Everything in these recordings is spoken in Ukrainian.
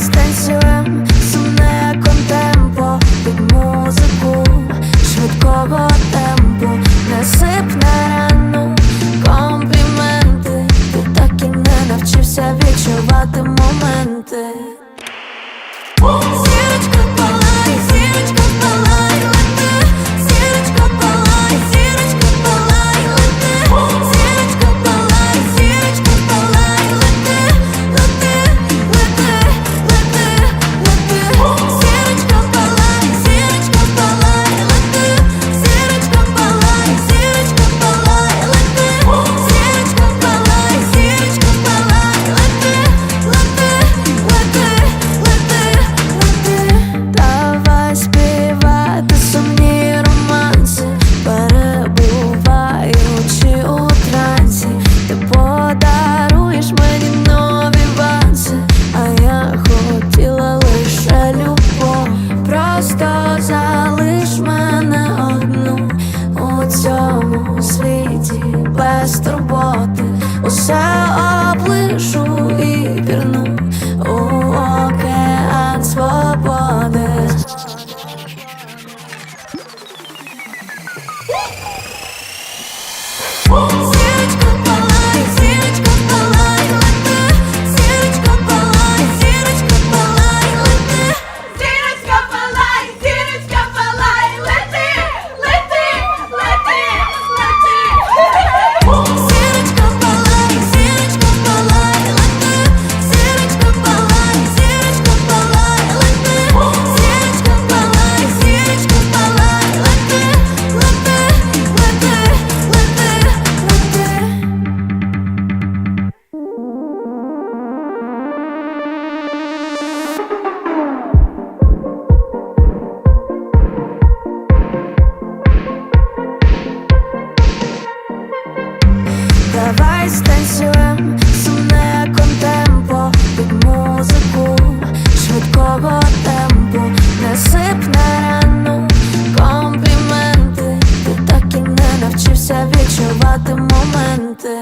танцюєм сумне контемпо під музику швидкого темпу не рану компліменти, ти так і не навчився відчувати моменти. цьому світі без турботи усе обличчя. шукати моменти.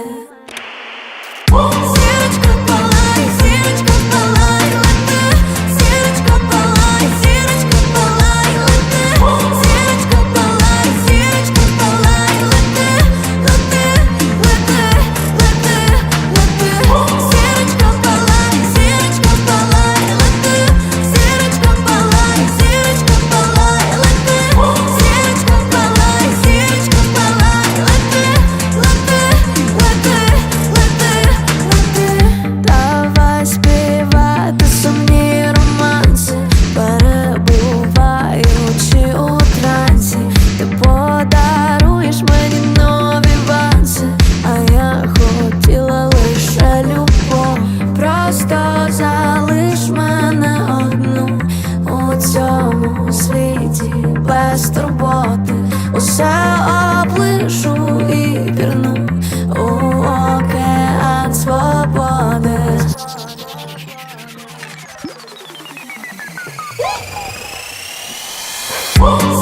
без турботи, усе облишу і пірну у океан свободи. Oh!